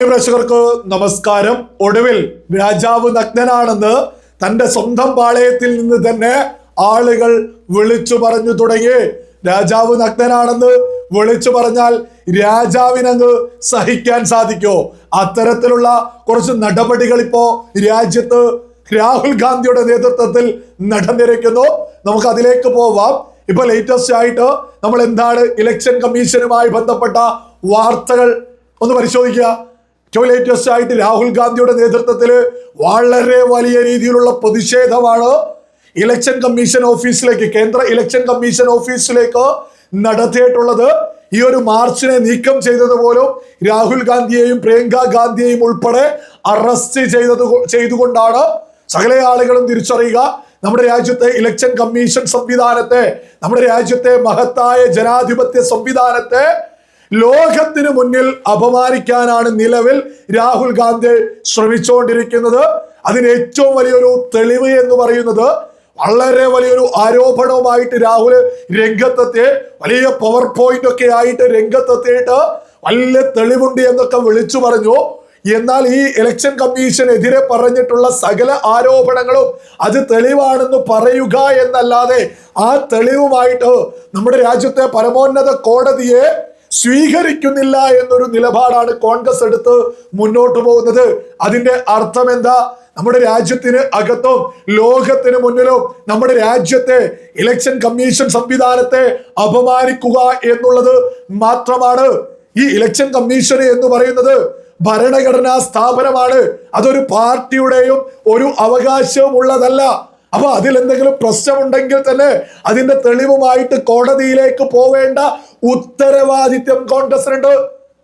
പ്രേക്ഷകർക്ക് നമസ്കാരം. ഒടുവിൽ രാജാവ് നഗ്നനാണെന്ന് തന്റെ സ്വന്തം പാളയത്തിൽ നിന്ന് തന്നെ ആളുകൾ വിളിച്ചു പറഞ്ഞു തുടങ്ങി. രാജാവ് നഗ്നനാണെന്ന് വിളിച്ചു പറഞ്ഞാൽ രാജാവിനങ്ങ് സഹിക്കാൻ സാധിക്കോ? അത്തരത്തിലുള്ള കുറച്ച് നടപടികൾ ഇപ്പോ രാജ്യത്ത് രാഹുൽ ഗാന്ധിയുടെ നേതൃത്വത്തിൽ നടന്നിരിക്കുന്നു. നമുക്ക് അതിലേക്ക് പോവാം. ഇപ്പൊ ലേറ്റസ്റ്റ് ആയിട്ട് നമ്മൾ എന്താണ് ഇലക്ഷൻ കമ്മീഷനുമായി ബന്ധപ്പെട്ട വാർത്തകൾ ഒന്ന് പരിശോധിക്കുക. ലേറ്റസ്റ്റ് ആയിട്ട് രാഹുൽ ഗാന്ധിയുടെ നേതൃത്വത്തിൽ വളരെ വലിയ രീതിയിലുള്ള പ്രതിഷേധമാണ് ഇലക്ഷൻ കമ്മീഷൻ ഓഫീസിലേക്ക് കേന്ദ്ര ഇലക്ഷൻ കമ്മീഷൻ ഓഫീസിലേക്ക് നടത്തിയിട്ടുള്ളത്. ഈ ഒരു മാർച്ചിനെ നീക്കം ചെയ്തത് പോലും രാഹുൽ ഗാന്ധിയെയും പ്രിയങ്ക ഗാന്ധിയെയും ഉൾപ്പെടെ അറസ്റ്റ് ചെയ്തത് ചെയ്തുകൊണ്ടാണ്. സകല ആളുകളും തിരിച്ചറിയുക നമ്മുടെ രാജ്യത്തെ ഇലക്ഷൻ കമ്മീഷൻ സംവിധാനത്തെ നമ്മുടെ രാജ്യത്തെ മഹത്തായ ജനാധിപത്യ സംവിധാനത്തെ ലോകത്തിന് മുന്നിൽ അപമാനിക്കാനാണ് നിലവിൽ രാഹുൽ ഗാന്ധി ശ്രമിച്ചുകൊണ്ടിരിക്കുന്നത്. അതിന് ഏറ്റവും വലിയൊരു തെളിവ് എന്ന് പറയുന്നത് വളരെ വലിയൊരു ആരോപണവുമായിട്ട് രാഹുൽ രംഗത്തെത്തി. വലിയ പവർ പോയിന്റ് ഒക്കെ ആയിട്ട് രംഗത്തെത്തിയിട്ട് വലിയ തെളിവുണ്ട് എന്നൊക്കെ വിളിച്ചു പറഞ്ഞു. എന്നാൽ ഈ ഇലക്ഷൻ കമ്മീഷനെതിരെ പറഞ്ഞിട്ടുള്ള സകല ആരോപണങ്ങളും അത് തെളിവാണെന്ന് പറയുക എന്നല്ലാതെ ആ തെളിവുമായിട്ട് നമ്മുടെ രാജ്യത്തെ പരമോന്നത കോടതിയെ സ്വീകരിക്കുന്നില്ല എന്നൊരു നിലപാടാണ് കോൺഗ്രസ് എടുത്ത് മുന്നോട്ട് പോകുന്നത്. അതിന്റെ അർത്ഥം എന്താ നമ്മുടെ രാജ്യത്തിന് അകത്തും ലോകത്തിന് മുന്നിലും നമ്മുടെ രാജ്യത്തെ ഇലക്ഷൻ കമ്മീഷൻ സംവിധാനത്തെ അപമാനിക്കുക എന്നുള്ളത് മാത്രമാണ്. ഈ ഇലക്ഷൻ കമ്മീഷൻ എന്ന് പറയുന്നത് ഭരണഘടനാ സ്ഥാപനമാണ്. അതൊരു പാർട്ടിയുടെയും ഒരു അവകാശവും ഉള്ളതല്ല. അപ്പൊ അതിൽ എന്തെങ്കിലും പ്രശ്നമുണ്ടെങ്കിൽ തന്നെ അതിന്റെ തെളിവുമായിട്ട് കോടതിയിലേക്ക് പോവേണ്ട ഉത്തരവാദിത്യം കോൺഗ്രസിനുണ്ട്.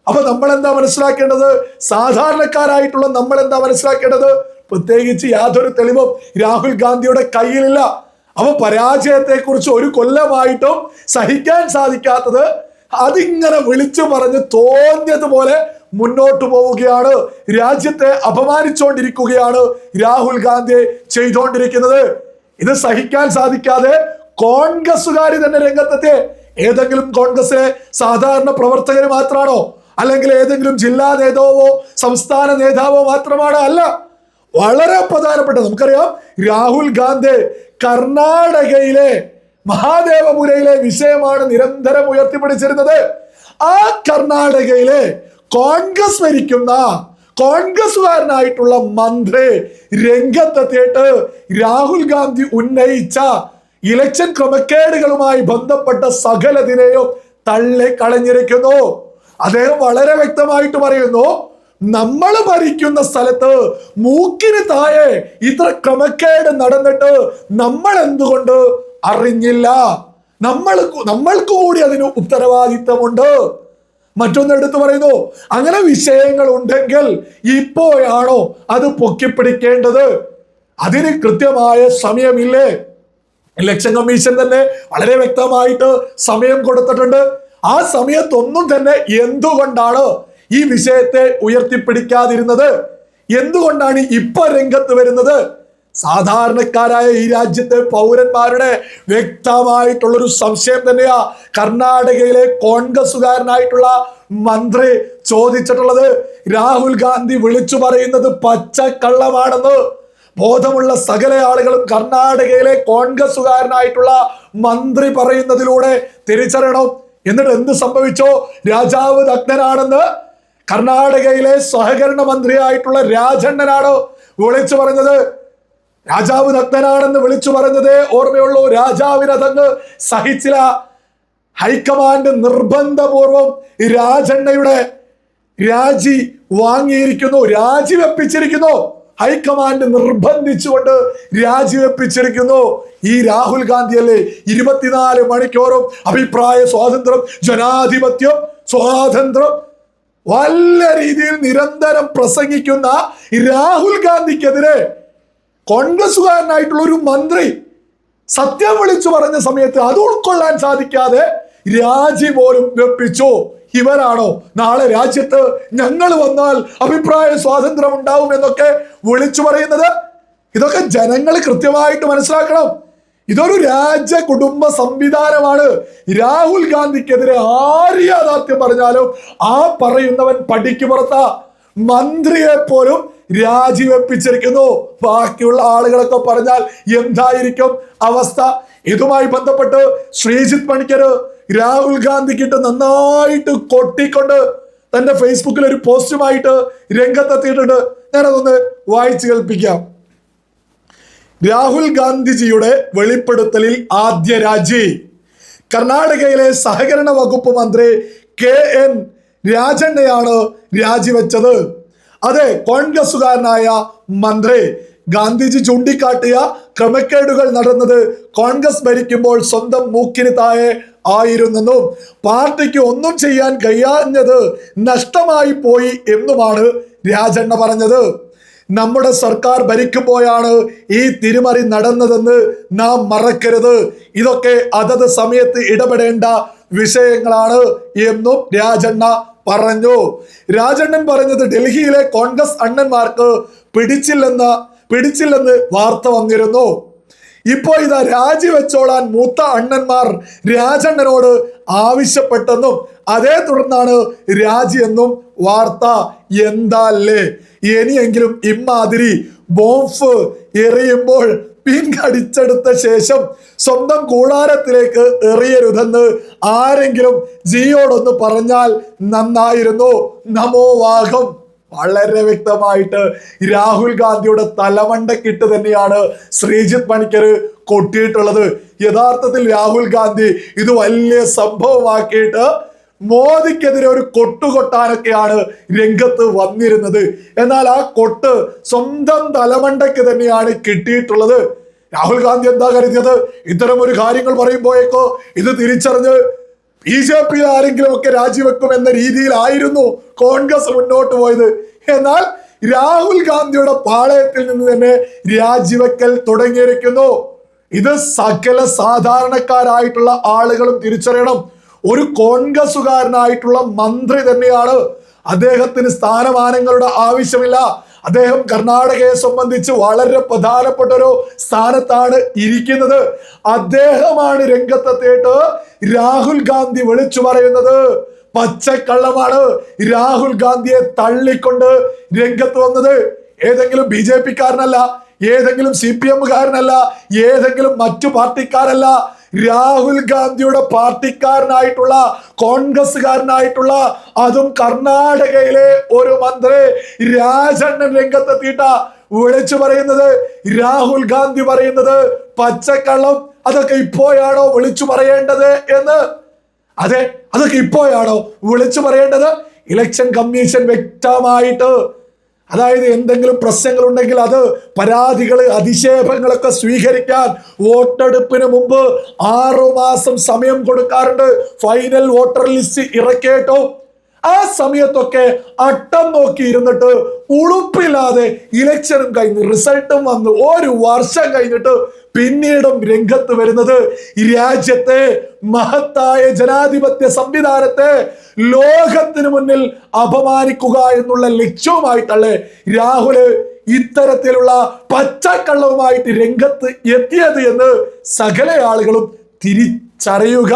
അപ്പൊ നമ്മൾ എന്താ മനസ്സിലാക്കേണ്ടത്? സാധാരണക്കാരായിട്ടുള്ള നമ്മൾ എന്താ മനസ്സിലാക്കേണ്ടത്? പ്രത്യേകിച്ച് യാതൊരു തെളിവും രാഹുൽ ഗാന്ധിയുടെ കയ്യിലില്ല. അപ്പൊ പരാജയത്തെ കുറിച്ച് ഒരു കൊല്ലമായിട്ടും സഹിക്കാൻ സാധിക്കാത്തത് അതിങ്ങനെ വിളിച്ചു പറഞ്ഞ് തോന്നിയതുപോലെ മുന്നോട്ട് പോവുകയാണ്. രാജ്യത്തെ അപമാനിച്ചുകൊണ്ടിരിക്കുകയാണ് രാഹുൽ ഗാന്ധി ചെയ്തുകൊണ്ടിരിക്കുന്നത് ഇത് സഹിക്കാൻ സാധിക്കാതെ കോൺഗ്രസുകാർ തന്നെ രംഗത്തെത്തി ഏതെങ്കിലും കോൺഗ്രസിലെ സാധാരണ പ്രവർത്തകർ മാത്രമാണോ അല്ലെങ്കിൽ ഏതെങ്കിലും ജില്ലാ നേതാവോ സംസ്ഥാന നേതാവോ മാത്രമാണോ? അല്ല. വളരെ പ്രധാനപ്പെട്ട നമുക്കറിയാം രാഹുൽ ഗാന്ധി കർണാടകയിലെ മഹാദേവപുരയിലെ വിഷയമാണ് നിരന്തരം ഉയർത്തിപ്പിടിച്ചിരുന്നത്. ആ കർണാടകയിലെ കോൺഗ്രസ് ഭരിക്കുന്ന കോൺഗ്രസുകാരനായിട്ടുള്ള മന്ത്രി രംഗത്തെത്തിയിട്ട് രാഹുൽ ഗാന്ധി ഉന്നയിച്ച ഇലക്ഷൻ ക്രമക്കേടുകളുമായി ബന്ധപ്പെട്ട സകലതിനെയും തള്ളി കളഞ്ഞിരിക്കുന്നു. അദ്ദേഹം വളരെ വ്യക്തമായിട്ട് പറയുന്നു നമ്മൾ ഭരിക്കുന്ന സ്ഥലത്ത് മൂക്കിന് താഴെ ഇത്ര ക്രമക്കേട് നടന്നിട്ട് നമ്മൾ എന്തുകൊണ്ട് അറിഞ്ഞില്ല? നമ്മൾ നമ്മൾക്ക് കൂടി അതിന് ഉത്തരവാദിത്തമുണ്ട്. മറ്റൊന്ന് എടുത്തു പറയുന്നു അങ്ങനെ വിഷയങ്ങൾ ഉണ്ടെങ്കിൽ ഇപ്പോഴാണോ അത് പൊക്കിപ്പിടിക്കേണ്ടത്? അതിന് കൃത്യമായ സമയമില്ലേ? ഇലക്ഷൻ കമ്മീഷൻ തന്നെ വളരെ വ്യക്തമായിട്ട് സമയം കൊടുത്തിട്ടുണ്ട്. ആ സമയത്തൊന്നും തന്നെ എന്തുകൊണ്ടാണ് ഈ വിഷയത്തെ ഉയർത്തിപ്പിടിക്കാതിരുന്നത്? എന്തുകൊണ്ടാണ് ഇപ്പൊ രംഗത്ത് വരുന്നത്? സാധാരണക്കാരായ ഈ രാജ്യത്തെ പൗരന്മാരുടെ വ്യക്തമായിട്ടുള്ളൊരു സംശയം തന്നെയാ കർണാടകയിലെ കോൺഗ്രസുകാരനായിട്ടുള്ള മന്ത്രി ചോദിച്ചിട്ടുള്ളത്. രാഹുൽ ഗാന്ധി വിളിച്ചു പറയുന്നത് പച്ചക്കള്ളമാണെന്ന്. ബോധമുള്ള സകല ആളുകളും കർണാടകയിലെ കോൺഗ്രസുകാരനായിട്ടുള്ള മന്ത്രി പറയുന്നതിലൂടെ തിരിച്ചറിയണം. എന്നിട്ട് എന്ത് സംഭവിച്ചോ? രാജാവ് നഗ്നനാണെന്ന് കർണാടകയിലെ സഹകരണ മന്ത്രിയായിട്ടുള്ള രാജണ്ണനാണ് വിളിച്ചു പറഞ്ഞത്. രാജാവ് നഗ്നനാണെന്ന് വിളിച്ചു പറഞ്ഞതേ ഓർമ്മയുള്ളൂ. രാജാവിനതങ്ങ് സഹിച്ചില്ല. ഹൈക്കമാൻഡ് നിർബന്ധപൂർവം രാജണ്ണയുടെ രാജി വാങ്ങിയിരിക്കുന്നു. രാജിവെപ്പിച്ചിരിക്കുന്നു ഹൈക്കമാൻഡ് നിർബന്ധിച്ചുകൊണ്ട് രാജിവെപ്പിച്ചിരിക്കുന്നു. ഈ രാഹുൽ ഗാന്ധി അല്ലേ ഇരുപത്തിനാല് മണിക്കൂറും അഭിപ്രായ സ്വാതന്ത്ര്യം ജനാധിപത്യം സ്വാതന്ത്ര്യം വല്ല രീതിയിൽ നിരന്തരം പ്രസംഗിക്കുന്ന രാഹുൽ ഗാന്ധിക്കെതിരെ കോൺഗ്രസുകാരനായിട്ടുള്ള ഒരു മന്ത്രി സത്യം വിളിച്ചു പറഞ്ഞ സമയത്ത് അത് ഉൾക്കൊള്ളാൻ സാധിക്കാതെ രാജി പോലും വെപ്പിച്ചു. ഇവരാണോ? നാളെ രാജ്യത്ത് ഞങ്ങൾ വന്നാൽ അഭിപ്രായ സ്വാതന്ത്ര്യം ഉണ്ടാവും എന്നൊക്കെ വിളിച്ചു പറയുന്നത്? ഇതൊക്കെ ജനങ്ങൾ കൃത്യമായിട്ട് മനസ്സിലാക്കണം. ഇതൊരു രാജ്യ കുടുംബ സംവിധാനമാണ്. രാഹുൽ ഗാന്ധിക്കെതിരെ ആര് യാഥാർത്ഥ്യം പറഞ്ഞാലും ആ പറയുന്നവൻ പടിക്ക് പുറത്താ. മന്ത്രിയെ പോലും രാജിവെപ്പിച്ചിരിക്കുന്നു. ബാക്കിയുള്ള ആളുകളൊക്കെ പറഞ്ഞാൽ എന്തായിരിക്കും അവസ്ഥ? ഇതുമായി ബന്ധപ്പെട്ട് ശ്രീജിത്ത് പണിക്കർ രാഹുൽ ഗാന്ധിക്കിട്ട് നന്നായിട്ട് കൊട്ടിക്കൊണ്ട് തന്റെ ഫേസ്ബുക്കിൽ ഒരു പോസ്റ്റുമായിട്ട് രംഗത്തെത്തിയിട്ടുണ്ട്. ഞാനതൊന്ന് വായിച്ചു കേൾപ്പിക്കാം. രാഹുൽ ഗാന്ധിജിയുടെ വെളിപ്പെടുത്തലിൽ ആദ്യ രാജി. കർണാടകയിലെ സഹകരണ വകുപ്പ് മന്ത്രി കെ എൻ രാജണ്ണയാണ് രാജിവെച്ചത്. അതെ കോൺഗ്രസുകാരനായ മന്ത്രി ഗാന്ധിജി ചൂണ്ടിക്കാട്ടിയ ക്രമക്കേടുകൾ നടന്നത് കോൺഗ്രസ് ഭരിക്കുമ്പോൾ സ്വന്തം മൂക്കിന് താഴെ ആയിരുന്നെന്നും പാർട്ടിക്ക് ഒന്നും ചെയ്യാൻ കഴിയാഞ്ഞത് നഷ്ടമായി പോയി എന്നുമാണ് രാജണ്ണ പറഞ്ഞത്. നമ്മുടെ സർക്കാർ ഭരിക്കുമ്പോഴാണ് ഈ തിരിമറി നടന്നതെന്ന് നാം മറക്കരുത്. ഇതൊക്കെ അതത് സമയത്ത് ഇടപെടേണ്ട വിഷയങ്ങളാണ് എന്നും രാജണ്ണ പറഞ്ഞു. രാജണ്ണൻ പറഞ്ഞത് ഡൽഹിയിലെ കോൺഗ്രസ് അണ്ണന്മാർക്ക് പിടിച്ചില്ലെന്ന പിടിച്ചില്ലെന്ന് വാർത്ത വന്നിരുന്നു. ഇപ്പോ ഇതാ രാജിവെച്ചോളാൻ മൂത്ത അണ്ണന്മാർ രാജണ്ണനോട് ആവശ്യപ്പെട്ടെന്നും അതേ തുടർന്നാണ് രാജി എന്നും വാർത്ത. എന്താല്ലേ? ഇനിയെങ്കിലും ഇമ്മാതിരി ബോംഫ് എറിയുമ്പോൾ പിൻകടിച്ചെടുത്ത ശേഷം സ്വന്തം കൂടാരത്തിലേക്ക് എറിയരുതെന്ന് ആരെങ്കിലും ജിയോടൊന്ന് പറഞ്ഞാൽ നന്നായിരുന്നു. നമോ വാഹം വളരെ വ്യക്തമായിട്ട് രാഹുൽ ഗാന്ധിയുടെ തലമണ്ടക്കിട്ട് തന്നെയാണ് ശ്രീജിത്ത് പണിക്കർ കൊട്ടിയിട്ടുള്ളത്. യഥാർത്ഥത്തിൽ രാഹുൽ ഗാന്ധി ഇത് വലിയ സംഭവമാക്കിയിട്ട് മോദിക്കെതിരെ ഒരു കൊട്ടുകൊട്ടാനൊക്കെയാണ് രംഗത്ത് വന്നിരുന്നത്. എന്നാൽ ആ കൊട്ട് സ്വന്തം തലമണ്ടയ്ക്ക് തന്നെയാണ് കിട്ടിയിട്ടുള്ളത്. രാഹുൽ ഗാന്ധി എന്താ കരുതിയത്? ഇത്തരം ഒരു കാര്യങ്ങൾ പറയുമ്പോഴേക്കോ ഇത് തിരിച്ചറിഞ്ഞ് ബി ജെ പി ആരെങ്കിലും ഒക്കെ രാജിവെക്കും എന്ന രീതിയിലായിരുന്നു കോൺഗ്രസ് മുന്നോട്ട് പോയത്. എന്നാൽ രാഹുൽ ഗാന്ധിയുടെ പാളയത്തിൽ നിന്ന് തന്നെ രാജിവെക്കൽ തുടങ്ങിയിരിക്കുന്നു. ഇത് സകല സാധാരണക്കാരായിട്ടുള്ള ആളുകളും തിരിച്ചറിയണം. ഒരു കോൺഗ്രസുകാരനായിട്ടുള്ള മന്ത്രി തന്നെയാണ്. അദ്ദേഹത്തിന് സ്ഥാനമാനങ്ങളുടെ ആവശ്യമില്ല. അദ്ദേഹം കർണാടകയെ സംബന്ധിച്ച് വളരെ പ്രധാനപ്പെട്ട ഒരു സ്ഥാനത്താണ് ഇരിക്കുന്നത്. അദ്ദേഹമാണ് രംഗത്തെത്തിയിട്ട് രാഹുൽ ഗാന്ധി വിളിച്ചു പറയുന്നത്. പച്ചക്കള്ളമാണ് രാഹുൽ ഗാന്ധിയെ തള്ളിക്കൊണ്ട് രംഗത്ത് വന്നത്. ഏതെങ്കിലും ബി ജെ പിക്കാരനല്ല ഏതെങ്കിലും സി പി എമ്മുകാരനല്ല ഏതെങ്കിലും മറ്റു പാർട്ടിക്കാരല്ല. രാഹുൽ ഗാന്ധിയുടെ പാർട്ടിക്കാരനായിട്ടുള്ള കോൺഗ്രസ്സുകാരനായിട്ടുള്ള അതും കർണാടകയിലെ ഒരു മന്ത്രി രാജണ്ണൻ രംഗത്തെത്തിയിട്ട വിളിച്ചു പറയുന്നത് രാഹുൽ ഗാന്ധി പറയുന്നത് പച്ചക്കള്ളം അതൊക്കെ ഇപ്പോഴാണോ വിളിച്ചു പറയേണ്ടത് എന്ന്? അതെ അതൊക്കെ ഇപ്പോഴാണോ വിളിച്ചു പറയേണ്ടത്? ഇലക്ഷൻ കമ്മീഷൻ വ്യക്തമായിട്ട് അതായത് എന്തെങ്കിലും പ്രശ്നങ്ങൾ ഉണ്ടെങ്കിൽ അത് പരാതികൾ അധിക്ഷേപങ്ങളൊക്കെ സ്വീകരിക്കാൻ വോട്ടെടുപ്പിന് മുമ്പ് ആറു മാസം സമയം കൊടുക്കാറുണ്ട്. ഫൈനൽ വോട്ടർ ലിസ്റ്റ് ഇറക്കേട്ടോ ആ സമയത്തൊക്കെ അട്ടം നോക്കി ഇരുന്നിട്ട് ഉളുപ്പില്ലാതെ ഇലക്ഷനും കഴിഞ്ഞ് റിസൾട്ടും വന്ന് ഒരു വർഷം കഴിഞ്ഞിട്ട് പിന്നീടും രംഗത്ത് വരുന്നത് രാജ്യത്തെ മഹത്തായ ജനാധിപത്യ സംവിധാനത്തെ ലോകത്തിന് മുന്നിൽ അപമാനിക്കുക എന്നുള്ള ലക്ഷ്യവുമായിട്ടല്ലേ രാഹുൽ ഇത്തരത്തിലുള്ള പച്ചക്കള്ളവുമായിട്ട് രംഗത്ത് എത്തിയത് എന്ന് സകല ആളുകളും തിരിച്ചറിയുക.